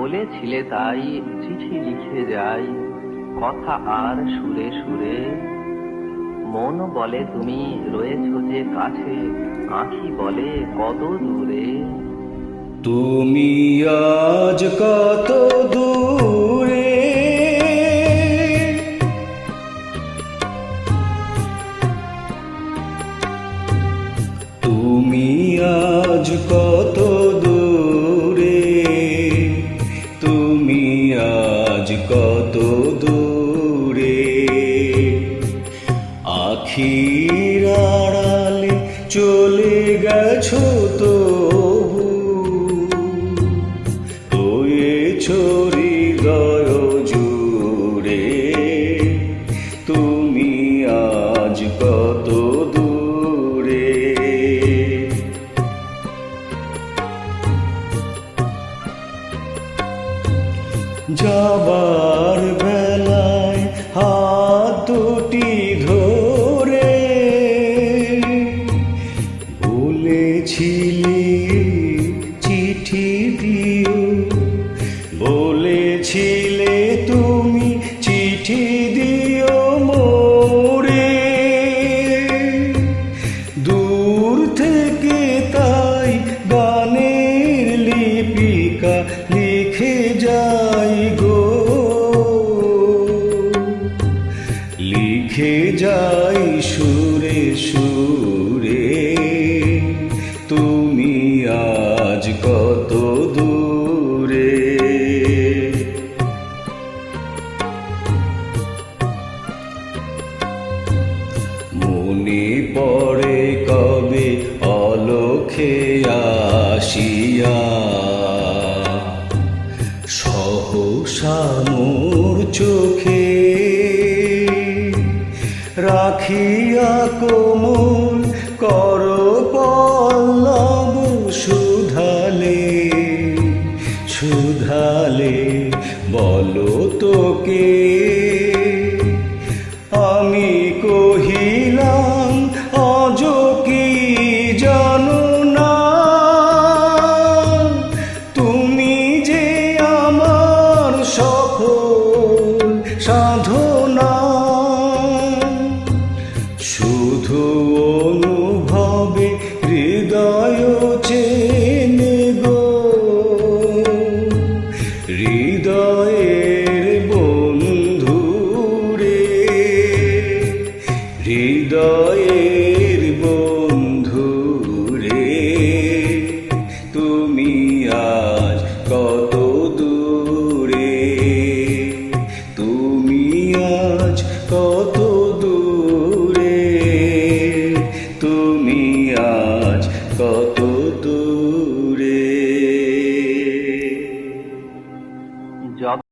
বলেছিলে তাই চিঠি লিখে যাই, কথা আর সুরে সুরে। মন বলে তুমি রয়েছ যে কাছে, আঁখি বলে কত দূরে। তুমি আজ কত দূরে। তুমি আজ কত আখির আড়ালে চলে গেছো তো রয়েছ হৃদয় জুড়ে তুমি আজ কত দূরে। যাবার দূর থেকে তাই গানের লিপিকা লিখে যাই গো। লিখে যাই সুরে সুরে। মনে পড়ে কবে অলখে আসিয়া। সহসা মোর চোখে রাখিয়া কোমল কর পল্লব সুধালে সুধালে বলো তোকে, আমি সাধনা। শুধু অনুভবে হৃদয় চেনে গো। হৃদয়ের বন্ধু রে, হৃদয়ের বন্ধু রে, তুমি আজ কত কত দূরে